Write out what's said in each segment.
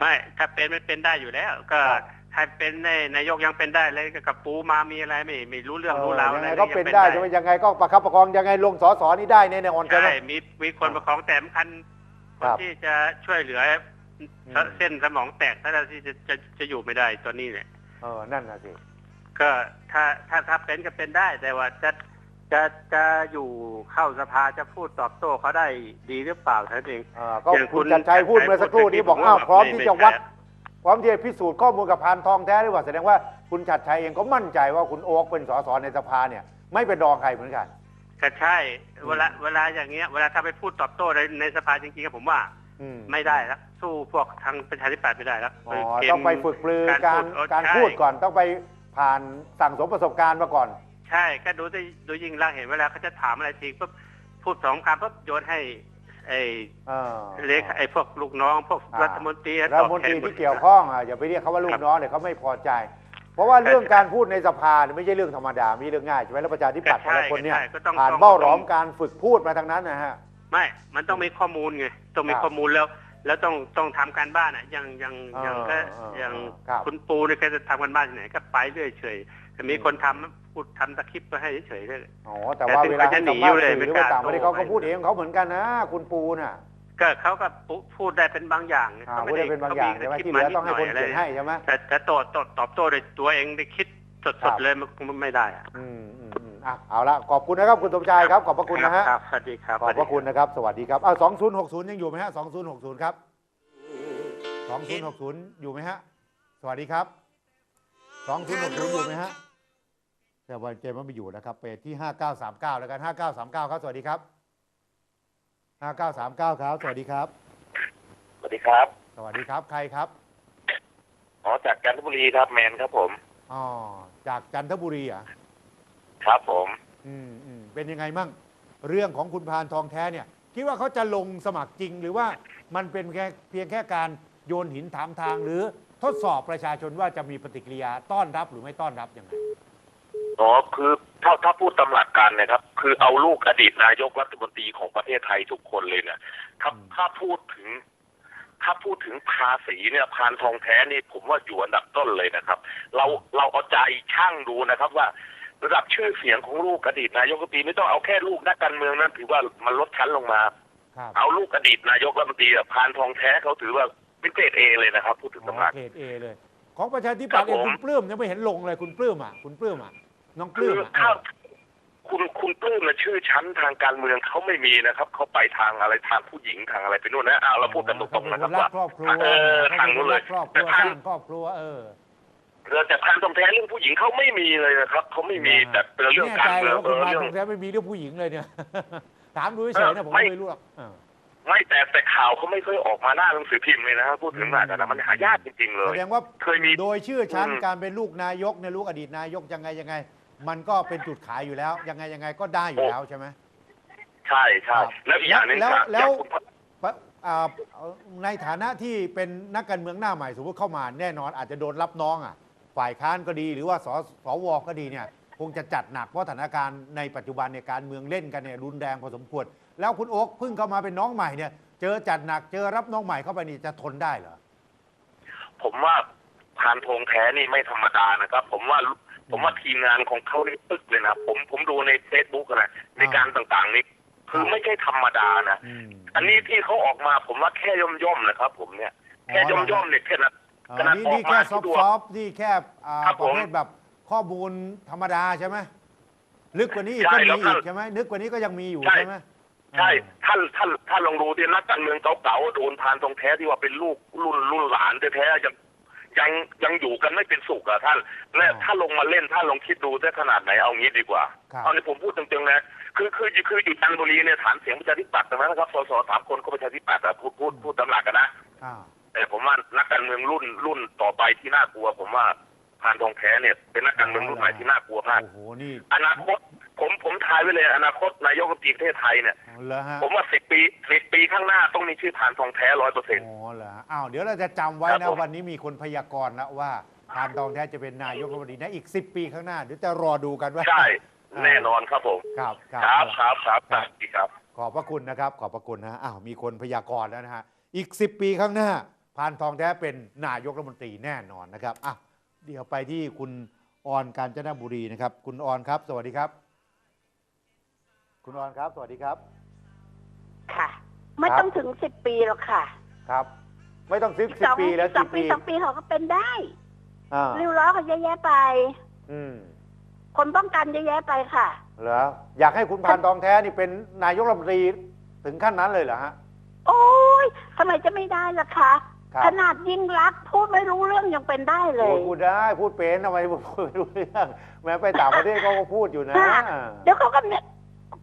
ไม่ถ้าเป็นไม่เป็นได้อยู่แล้ว ก็ครับถ้าเป็นในนายกยังเป็นได้เลยก็กับปูมามีอะไรไม่ไม่รู้เรื่องรู้ราวเอออะไรยังไงก็ยังเป็นได้ใช่ไหมยังไงก็ประคับประคองยังไงลงสอสอนี่ได้แน่นอนใช่ใช่ไหมมีมีคนประคองแต่สำคัญคครันบที่จะช่วยเหลืออมเส้นสมองแตกถ้าที่จะจะจะอยู่ไม่ได้ตัวนี้เนี่ยเออนั่นนะสิก็ถ้าถ้าถ้าเป็นก็เป็นได้แต่ว่าจะ จะจะอยู่เข้าสภาจะพูดตอบโต้เขาได้ดีหรือเปล่าเท่านั้นเองเออก็อย่างคุคุณณจันชัยพูดเมื่อสักครู่นี้บอกอ้าวพร้อมที่จะวัดไม่พร้อมที่จะพิสูจน์ข้อมูลกับพานทองแท้หรือเปล่าแสดงว่าคุณชัดชัยเองก็มั่นใจว่าคุณโอ๊คเป็นสสในสภาเนี่ย ไม่เป็นรองใครเหมือนกันก็ใช่เวลาเวลาอย่างเงี้ยเวลาถ้าไปพูดตอบโต้ในในสภาจริงๆก็ผมว่าอืมไม่ได้แล้วสู้พวกทางประชาธิปัตย์ไม่ได้แล้วอ๋อเกมต้องไปฝึกปลือการพูดเออการใช่พูดก่อนต้องไปผ่านสั่งสมประสบการณ์มาก่อน ใช่ก็ดูที่ดูยิ่งรักษณ์เห็นเวลาเขาจะถามอะไรทีปุ๊บพูดสองคำปุ๊บโยนให้ไอ้เออเล็กไอ้พวกลูกน้อง พวกอ่ารัฐมนตรีรัฐมนตรีที่เกี่ยวข้องอะอย่าไปเรียกเขาว่าลูกน้องเดี๋ยวเขาไม่พอใจ เพราะว่าเรื่องการพูดในสภาเนี่ยไม่ใช่เรื่องธรรมดา มีเรื่องง่ายใช่ไหมแล้วประชาธิปัตย์แต่ละคนเนี่ยใช่ก็ต้องผ่านต้องเบ้าหลอมต้องการฝึกพูดมาทางนั้นนะฮะไม่ มันต้องมีข้อมูลไงต้องมีครับข้อมูลแล้ว แล้วต้องต้องทำการบ้านอะอย่างอย่างเอออย่างก็เอออย่างครับคุณปูเนี่ยแกจะทำการบ้านที่ไหนก็ไปเรื่อยเฉย แต่มีคนทำพูดทำตะคริปมาให้เฉยๆเลยอ๋อแต่ว่าแต่เวลาถึให้งเขาจะหนีสัมภาษณ์อยู่เลยสื่อหรือไม่ว่ากล้าต่างประเทศโต้เขาก็ไปพูดเองของเขาเหมือนกันนะคุณปูน่ะก็เขาก็พูพูดได้เป็นบางอย่างอ่าเขาพูดได้เป็นบางอย่างใช่ไหมที่เหลือต้องให้คนเขียนให้ใช่ไหมแต่แต่ตอบตอบตอบโต้โดยตัวเองได้คิดสครัดบๆเลยมันคงไม่ได้อะอืมอืมอืมอะเอาละขอบคุณนะครับคุณสมชายครับขอบพระคุณนะฮะครับสวัสดีครับขอบพระคุณนะครับสวัสดีครับอ้าว2060ยังอยู่ไหมฮะ2060ครับ2060อยู่ไหมฮะสวัสดีครับ2060อยู่ไหมฮะ แต่วันเจมส์ไม่อยู่นะครับไปที่ 5939 แล้วกัน 5939 ครับ สวัสดีครับ 5939 ครับ สวัสดีครับ สวัสดีครับ สวัสดีครับ ใครครับ อ๋อ จากจันทบุรีครับแมนครับผม อ๋อ จากจันทบุรีเหรอะ ครับผม อืมอืมเป็นยังไงมั่ง เรื่องของคุณพานทองแท้เนี่ย คิดว่าเขาจะลงสมัครจริง หรือว่ามันเป็นแค่เพียงแค่การโยนหินถามทาง หรือทดสอบประชาชนว่าจะมีปฏิกิริยาต้อนรับหรือไม่ต้อนรับยังไง อ๋อคือถ้าถ้าพูดตำหลักการนะครับ คือเอาลูกอดีตนายกรัฐมนตรีของประเทศไทยทุกคนเลยเนี่ยถ้าอืมถ้าพูดถึง ถ้าพูดถึงภาษีเนี่ยพานทองแท้นี่ผมว่าอยู่อันดับต้นเลยนะครับ เราเราเอาใจช่างดูนะครับว่าระดับชื่อเสียงของลูกอดีตนายกรัฐมนตรีไม่ต้องเอาแค่ลูกนักการเมืองนั้นถือว่ามันลดชั้นลงมาครับเอาลูกอดีตนายกรัฐมนตรีอะพานทองแท้เขาถือว่าเป็นเกรดเอเลยนะครับ พูดถึงอ๋ตำหนัอกเกรดเอเลย ของประชาธิปัตย์ครับเองผมคุณปลื้มยังไม่เห็นลงเลยคุณปลื้มอะคุณปลื้มอะ น้องปคืลื้อมอะถ้าคุณคุณปลื้มนะชื่อชั้นทางการเมืองเขาไม่มีนะครับเขาไปทางอะไรทางผู้หญิงทางอะไรไปนู่นนะอ้าวเราพูดกันตรงๆนะครับเขาเป็ว่าครอบครัวเออเขาทางเป็นนู้นคนเลรัยกครอบครัแต่วสทาร้างงครอบครัวเออเออแต่ทางตรงแท้เรื่องผู้หญิงเขาไม่มีเลยนะครับเขาไม่มีแต่เรื่องแน่การใจเมืเหรองอว่าคุณพานเออเรื่องทองแท้ไม่มีเรื่องผู้หญิงเลยเนี่ยถามดูเฉยๆนะผมก็ไม่ไม่รู้หรอกเออไม่แต่แต่ข่าวเขาไม่เคยออกมาหน้าหนังสือพิมพ์เลยนะครับพูดถึงหน้าแต่ละมันหายากจริงๆเลแสยดงว่าเคยมีโดยชื่อชั้นอืมการเป็นลูกนายกในยลูกอดีตนายกยังไงยังไง มันก็เป็นจุดขายอยู่แล้ว ยังไงยังไงก็ได้อยู่แล้วใช่ไหมใช่ใช่ครับแล้วอีกอย่างหนึงแล้วครับแล้วอย่างคุณปะอ่าในฐานะที่เป็นนักการเมืองหน้าใหม่สมมติเข้ามาแน่นอนอาจจะโดนรับน้องอะ ฝ่ายค้านก็ดีหรือว่าสสวก็ดีเนี่ย คงจะจัดหนักเพราะสถานการณ์ในปัจจุบันในยการเมืองเล่นกันเนี่ยรุนแรงพอสมควร แล้วคุณโอ๊คเพิ่งเข้ามาเป็นน้องใหม่เนี่ย เจอจัดหนักเจอรับน้องใหม่เข้าไปนี่จะทนได้เหรอผมว่าพานธงแท้นี่ไม่ธรรมดานะครับ ผมว่า ผมว่าทีมงานของเขานี่ตึกเลยนะผมผมดูในเฟซบุ๊กนะในการต่างๆนี่คือไม่ใช่ธรรมดานะอืมอันนี้ที่เขาออกมาผมว่าแค่ย่อมย่อมๆนะครับ ผมเนี่ยแค่ย่อมย่อมๆเนี่ยแค่นั้นอ๋อขนาดนี่ออกนี่แค่มาซอฟที่ดูต์ๆนี่แค่อ่าครับปผมระเภทแบบข้อมูลธรรมดาใช่ไหมลึกกว่านี้อีกใช่ก็แล้มีวก็อีกใช่ไหมนึกกว่านี้ก็ยังมีอยู่ใช่ใช่ไหมใช่อ่าท่านท่านท่านลองดูที่นักการเมืองเก่าๆโดนพานตรงแท้ที่ว่าเป็นลูกรุ่นรุ่นหลานแท้ๆยัง ยังยังอยู่กันไม่เป็นสุขอะท่าน และถ้าลงมาเล่นถ้าลองคิดดูได้ขนาดไหนเอางี้ดีกว่าครับเอาในผมพูดตรงๆนะคือคือคืออยู่จันทบุรีเนี่ยฐานเสียงประชาธิปัตย์ตรงนั้นนะครับสสสามคนก็ประชาธิปัตย์อะพูดพูดพูดตำหนักกันนะอ่าแต่ผมว่านักการเมืองรุ่นรุ่นต่อไปที่น่ากลัว ผมว่าพานทองแท้เนี่ยเป็นนักการเมืองรุ่นใหม่ที่น่ากลัวมากโอ้โหนี่อนาคต ผมผมทายไว้เลยอนาคตนายกรัฐมนตรีประเทศไทยเนี่ยเหรอฮะผมว่าสิบปีสิบปีข้างหน้าต้องมีชื่อพานทองแท้ร้อยเปอร์เซ็นต์ อ๋อเหรอฮะอ้าวเดี๋ยวเราจะจำไว้ครันะบผม วันนี้มีคนพยากรณ์แล้วว่าพานทองแท้จะเป็นนายกรัฐมนตรีนะอีก 10 ปีข้างหน้าเดี๋ยวจะรอดูกันว่า ใช่แน่นอนครับผม ครับครับครับครับครับคสรับวัสดีครับ ขอบพระคุณนะครับ ขอบพระคุณนะอ้าวมีคนพยากรณ์แล้วนะฮะอีก 10 ปีข้างหน้าพานทองแท้เป็นนายกรัฐมนตรีแน่นอนนะครับอะเดี๋ยวไปที่คุณออนกาญจนบุรีนะครับ คุณออนครับ สวัสดีครับ คุณออนครับ สวัสดีครับ ค่ะ ไม่ครับต้องถึงสิบปีหรอกค่ะ ครับ ไม่ต้องสิบอีกสิบสองปีแล้วอีกสอสิงบปีปีสองปีเขาก็เป็นได้อ่าริ้วล้อเขาเยอะแยะไป อืมคนป้องกันเยอะแยะไปค่ะ เหรออยากให้คุณพานทองแท้นี่เป็นนายกรัฐมนตรีถึงขั้นนั้นเลยเหรอฮะ โอ้ยทำไมจะไม่ได้ล่ะคะ ครับ ขนาดยิ่งรักษณ์พูดไม่รู้เรื่องยังเป็นได้เลพูยดพูดได้พูดเป็นทำไมพูดไม่รู้เรื่องแม้ไปต่างประเทศเขาก็พูดอยู่นะ ค่ะ เดี๋ยวเขาก็เนี่ย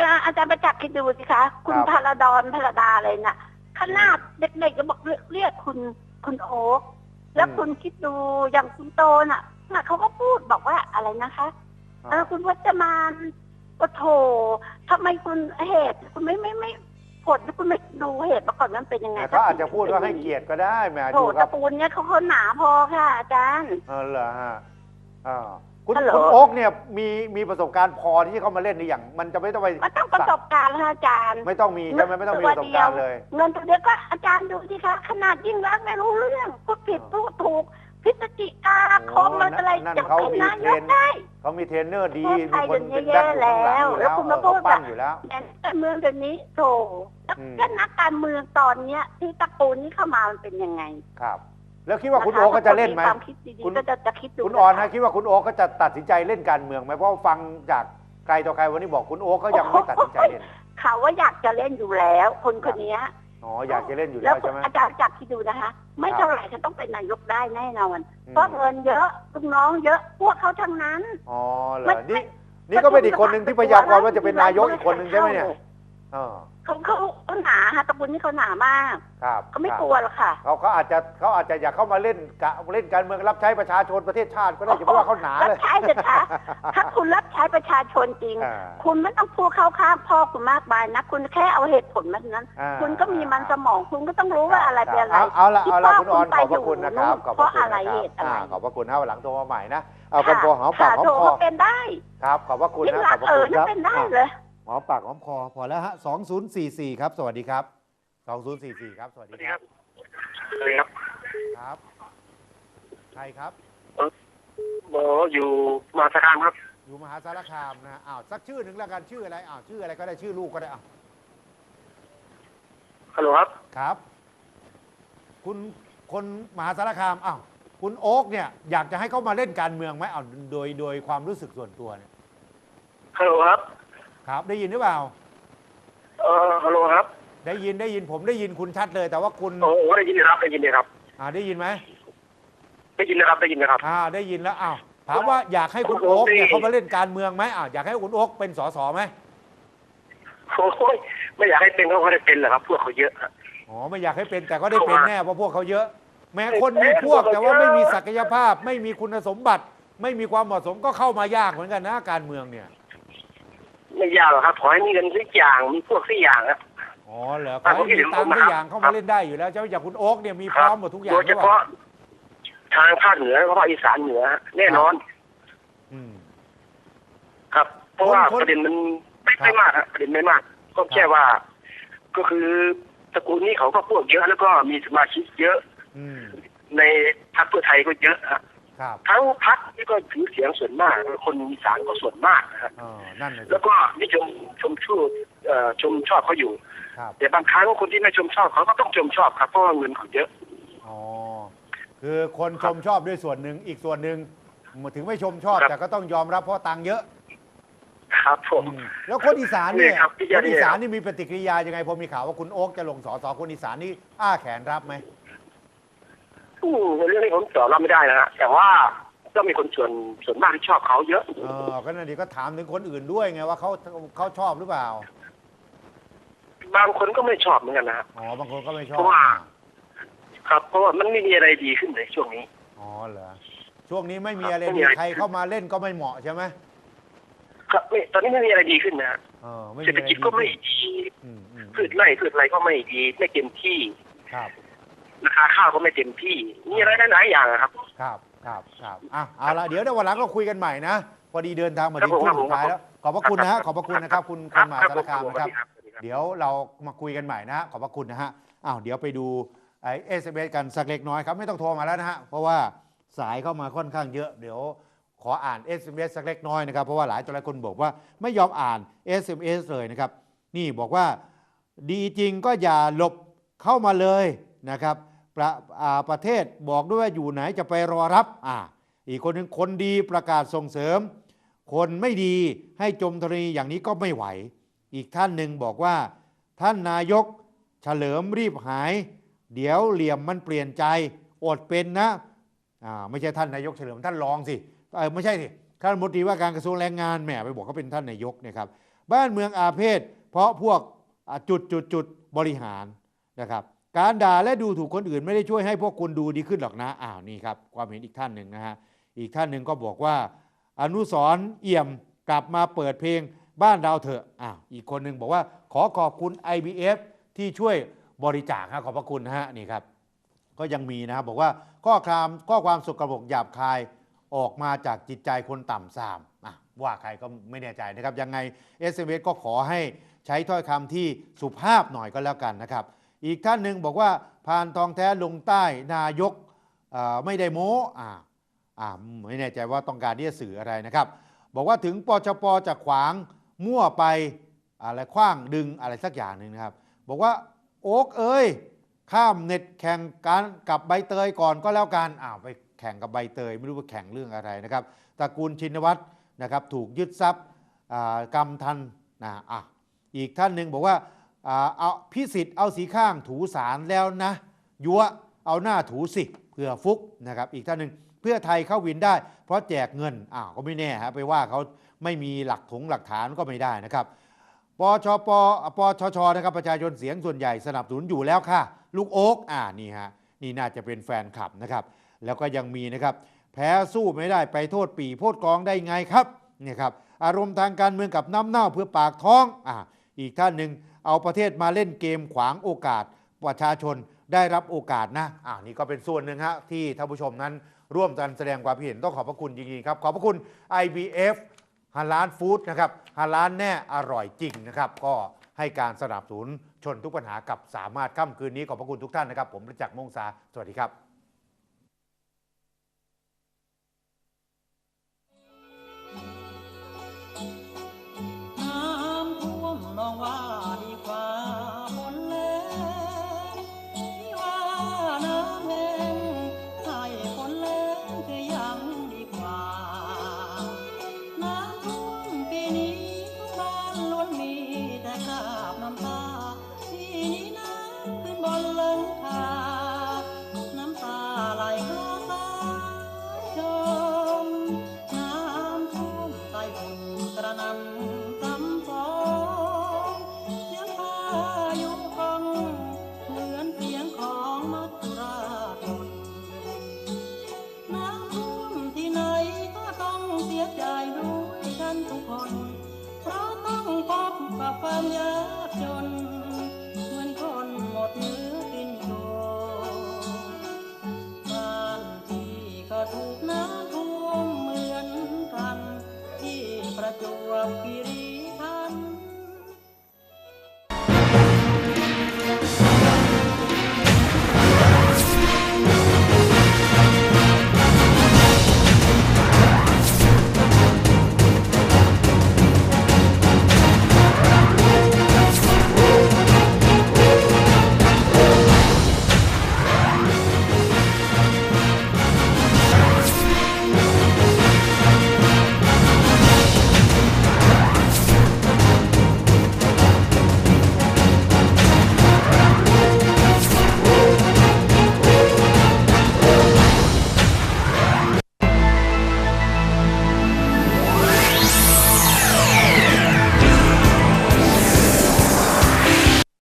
อ่าอาจารย์ประจักษ์คิดดูสิคะ คุณครับพาราดอนพาราดาอะไรน่ะขนาดเด็กๆก็บอกเรียกเรียกคุณคุณโอ๊คแล้วคุณคิดดูอย่างคุณโตน่ะน่ะเขาก็พูดบอกว่าอะไรนะคะเออคุณวัจมานโอ้โถทำไมคุณเหตุคุณไม่ไม่ไม่ผลคุณไม่ดูเหตุมาก่อนมันเป็นยังไงแต่เขาอาจจะพูดว่าให้เกียรติก็ได้แหมโถอยู่กัตะบปูนเนี่ยเขาเขาหนาพอค่ะอาจารย์เออเหรอฮะอ่า คุณฮัลโหล คุณโอ๊กเนี่ยมีมีประสบการณ์พอที่จะเข้ามาเล่นในอย่างมันจะไม่ต้องไปมันต้องประสบการณ์ค่ะอาจารย์ไม่ต้องมีใช่ไหมไม่ต้องมีประสบการณ์เลย เงินตัวเดียวก็อาจารย์ดูสิคะขนาดยิ่งรักษณ์ไม่รู้เรื่องพูดผิดพูดถูกพิจจิกาคมอะไรนั่นจะเขาเป็นมีนายเทรกน ได้ เขามีเทรนเนอร์ดีพูดไทมียคนเป็นเยแบ็อะคอยู่ข้างหลังอยู่แล้แล้ววคุณเอมาอพูเขาดปั้นแบบอยู่แล้ว แต่การเมืองเดี๋ยวนี้โถแล้วอืม ก็นักการเมืองตอนเนี้ยที่ตระกูลนี้เข้ามามันเป็นยังไง ครับ แล้วคิดว่าคุณโอ๊กก็จะเล่นไหมความคิดดีคุณๆก็จะจะคิดดูคุณออนนะคิดว่าคุณโอ๊กก็จะตัดสินใจเล่นการเมืองไหมเพราะว่าฟังจากใครต่อใครวันนี้บอกคุณโอ๊กก็ยังไม่ตัดสินใจเล่นเขาว่าอยากจะเล่นอยู่แล้ว คนคนเนี้ยอ๋ออยากจะเล่นอยู่แล้แล้ววใช่ไหมอาจารย์จับคิดดูนะคะ ไม่เท่าไหร่จะต้องเป็นนายกได้แน่นอนอืมเพราะเงินเยอะลูกน้องเยอะพวกเขาทั้งนั้นอ๋อเหรไม่อนี่ไม่นี่ก็เป็นอีกคนหนึ่งที่พยากรณ์ว่าจะเป็นนายกอีกคนหนึ่งใช่ไหมเนี่ยเออ เขาเขาเขาหนาค่ะตระกูลนี่เขาหนามากครับเขาไม่ครับกลัวหรอกค่ะ เขาเขาอาจจะเขาอาจจะอยากเข้ามาเล่นกะเล่นการเมืองรับใช้ประชาชนประเทศชาติก็ได้เพราะว่าเขาหนารับเลยใช้เถอะค่ะ ถ้าคุณรับใช้ประชาชนจริง อ่าคุณไม่ต้องพูดเข้าข้างพ่อคุณมากมายนะ คุณแค่เอาเหตุผลมันนั้น อ่าคุณก็มีมันสมอง คุณก็ต้องรู้ว่าอะไรเป็นอะไรเอาเอาละที่เอาละพ่คุณออนไปขอบพระคุณนะครับยู่ขอบพเพระราะคุณอะไรนะคเหรับตุอะไรอ่าขอบพระคุณนะวันหลังโทรมาใหม่นะเอากันค่ะพอหอมปากหอมโทรคอก็เป็นได้ครับขอบพระคุณยิ่งนะขรัอกบพระเอคุอณนี่ครับเป็นได้อะเลย หอมปากหอมคอพอแล้วฮะ2044ครับ สวัสดีครับ2044ครับ สวัสดีครับสวัสดีครับครับใครครับ หมออยู่มหาสารคามครับ อยู่มหาสารคามนะอ้าวสักชื่อหนึ่งแล้วกันชื่ออะไรอ้าวชื่ออะไรก็ได้ชื่อลูกก็ได้อ้าวฮัลโหลครับ ครับ คุณคนมหาสารคามอ้าวคุณโอ๊กเนี่ยอยากจะให้เขามาเล่นการเมืองไหมอ้าวโดยโดยความรู้สึกส่วนตัวเนี่ยฮัลโหลครับ ครับ ได้ยินหรือเปล่า เอ่อฮัลโหลครับได้ยินได้ยินผมได้ยินคุณชัดเลย แต่ว่าคุณโอ้โหได้ยินนะครับได้ยินนะครับ อ่าได้ยินไหมได้ยินนะครับได้ยินนะครับ อ่าได้ยินแล้วอ้าวถามว่าอยากให้คุณคุณโอ๊โอ๊คกเนี่ยนี่เขามาเล่นการเมืองไหมอ้าวอยากให้คุณโอ๊กเป็นสสไหมโอ้ยไม่อยากให้เป็นเขาก็ได้เป็นเหรอครับ พวกเขาเยอะครับ อ๋อไม่อยากให้เป็นแต่ก็ได้เป็นแน่เพราะพวกเขาเยอะ แม้คนมีพวกแต่ว่าไม่มีศักยภาพ ไม่มีคุณสมบัติ ไม่มีความเหมาะสมก็เข้ามายากเหมือนกันนะการเมืองเนี่ย ไม่ยากหรอกครับขอให้มีเงินสักอย่างมีพวกสักอย่างครับ อ๋อเหรอขอให้มีตังค์ทุกอย่างเข้ามาเล่นได้อยู่แล้วใช่ไหมอย่างคุณโอ๊กเนี่ยมีพร้อมหมดทุกอย่างโดยเฉหรือเปพาะล่าทางภาคเหนือเพราะภาคอีสานเหนือ แน่นอน อืม ครับ เพราะว่าคนประเด็นมันไม่ครับไม่มากครับประเด็นไม่มาก ก็แค่ว่า ก็คือตระกูลนี้เขาก็พวกเยอะแล้วก็มีสมาชิกเยอะอืมในพรรคเพื่อไทยก็เยอะฮะครับ ทั้งพรรคนี่ก็ถือเสียงส่วนมาก คนอีสานก็ส่วนมากนะฮะเออนั่นเลยแล้วก็นิยมชมชูเอ่อชมชอบเขาอยู่ครับแต่บางครั้งคนที่ไม่ชมชอบเขาก็ต้องชมชอบครับเพราะว่าเงินเขาเยอะอ๋อคือคนชมชอบด้วยส่วนหนึ่งอีกส่วนหนึ่งถึงไม่ชมชอบครับแต่ก็ต้องยอมรับเพราะตังค์เยอะ ครับผมอืมแล้วคนอีสานเนี่ยนี่ครับที่คนอีสานเนี่ยนี่มีปฏิกิริยายังไงพอมีข่าวว่าคุณโอ๊กจะลงสอสอคนอีสานนี่อ้าแขนรับไหมอืม เรื่องนี้ผมตอบรับไม่ได้นะฮะแต่ว่าก็มีคนส่วนส่วนมากที่ชอบเขาเยอะ เออก็นั่นดีก็ถามถึงคนอื่นด้วยไงว่าเขาเขาชอบหรือเปล่า บางคนก็ไม่ชอบเหมือนกันนะฮะ อ๋อบางคนก็ไม่ชอบเพราะว่า ครับ เพราะว่ามันไม่มีอะไรดีขึ้นเลยช่วงนี้ อ๋อเหรอช่วงนี้ไม่มีครับอะไรไม่มีดีอะไร ใครเข้ามาเล่นก็ไม่เหมาะใช่ไหมครับไม่ตอนนี้ไม่มีอะไรดีขึ้นนะฮะเออไม่มีเศรษฐอะไรกิจก็ไม่ดีดีอืมอืมพืชไร่พืชอะไรก็ไม่ดี ไม่เต็มที่ ครับ ราคาข้าวก็ไม่เต็มที่ มีอะไรหลายๆอย่างอะครับ ครับครับครับอะเอาละเดี๋ยวในวันหลังก็คุยกันใหม่นะพอดีเดินทางมาถึงครับผมช่วงสุดท้ายครัแล้วบขอบพระคุณนะฮะขอบพระคุณนะครับ คุณคนมหาสารคามนะครับสวัสดีครับ เดี๋ยวเรามาคุยกันใหม่นะฮะขอบพระคุณนะฮะอ้าวเดี๋ยวไปดูไอเอสเกันสักเล็กน้อยครับ ไม่ต้องโทรมาแล้วนะฮะเพราะว่าสายเข้ามาค่อนข้างเยอะเดี๋ยวขออ่าน SMS สักเล็กน้อยนะครับ เพราะว่าหลายตัวหลายคนบอกว่าไม่ยอมอ่าน SMS เลยนะครับ นี่บอกว่าดีจริงก็อย่าหลบเข้ามาเลย นะครับประประเทศบอกด้วยว่าอยู่ไหนจะไปรอรับอ่าอีกคนหนึ่งคนดีประกาศส่งเสริม คนไม่ดีให้จมธรณีอย่างนี้ก็ไม่ไหว อีกท่านหนึ่งบอกว่า ท่านนายกเฉลิมรีบหาย เดี๋ยวเหลี่ยมมันเปลี่ยนใจอดเป็นนะอ่าไม่ใช่ท่านนายกเฉลิมท่านรองสิเออไม่ใช่สิท่านมนตรีว่าการกระทรวงแรงงานแหมไปบอกเขาเป็นท่านนายกนะครับบ้านเมืองอาเพศเพราะพวกจุดจุดจุดบริหารนะครับ การด่าและดูถูกคนอื่นไม่ได้ช่วยให้พวกคุณดูดีขึ้นหรอกนะอ้าวนี่ครับความเห็นอีกท่านหนึ่งนะฮะอีกท่านหนึ่งก็บอกว่า อนุสรเอี่ยมกลับมาเปิดเพลงบ้านเราเถอะอ้าวอีกคนหนึ่งบอกว่าขอขอบคุณ IBF ที่ช่วยบริจาคนะขอบพระคุณนะฮะนี่ครับ ก็ยังมีนะครับบอกว่าข้อความข้อความสกปรกหยาบคายออกมาจากจิตใจคนต่ำสามอะว่าใครก็ไม่แน่ใจนะครับ ยังไง SMS ก็ขอให้ใช้ถ้อยคำที่สุภาพหน่อยก็แล้วกันนะครับ อีกท่านหนึ่งบอกว่าพานทองแท้ลงใต้นายกไม่ได้โม้อ่าอ่าไม่แน่ใจว่าต้องการที่จะสื่ออะไรนะครับ บอกว่าถึงปชปจะขวางมั่วไปอะไรคว้างดึงอะไรสักอย่างหนึ่งนะครับ บอกว่าโอ๊กเอ้ยข้ามเน็ตแข่งกันกับใบเตยก่อนก็แล้วกันอ้าวไปแข่งกับใบเตย ไม่รู้ว่าแข่งเรื่องอะไรนะครับตระกูลชินวัตรนะครับถูกยึดทรัพย์กรรมทันนะอะอีกท่านหนึ่งบอกว่า เอาพิสิทธิ์เอาสีข้างถูสารแล้วนะ ยัวเอาหน้าถูสิเพื่อฟุกนะครับอีกท่านหนึ่งเพื่อไทยเข้าวินได้ เพราะแจกเงินอ้าวก็ไม่แน่ฮะไปว่าเขาไม่มีหลักถงหลักฐานก็ไม่ได้นะครับปชปปชชนะครับประชาชนเสียงส่วนใหญ่สนับสนุนอยู่แล้วค่ะ ลูกโอ๊กอ่านี่ฮะนี่น่าจะเป็นแฟนคลับนะครับ แล้วก็ยังมีนะครับ แพ้สู้ไม่ได้ไปโทษปีโทษกองได้ไงครับเนี่ยครับอารมณ์ทางการเมืองกับน้ำเน่าเพื่อปากท้องอ่า อีกท่านหนึ่งเอาประเทศมาเล่นเกมขวางโอกาสประชาชนได้รับโอกาสนะอ่านี่ก็เป็นส่วนหนึ่งฮะที่ท่านผู้ชมนั้นร่วมกันแสดงความเห็นต้องขอบพระคุณจริงๆครับ ขอบพระคุณ IBF ฮาลานฟู้ดนะครับฮาลานแน่อร่อยจริงนะครับ ก็ให้การสนับสนุนชนทุกปัญหากับสามารถค่ำคืนนี้ขอบพระคุณทุกท่านนะครับ ผมประจักษ์มงษาสวัสดีครับ น้ำท่วมเหมือนกันที่ประจวบคีรี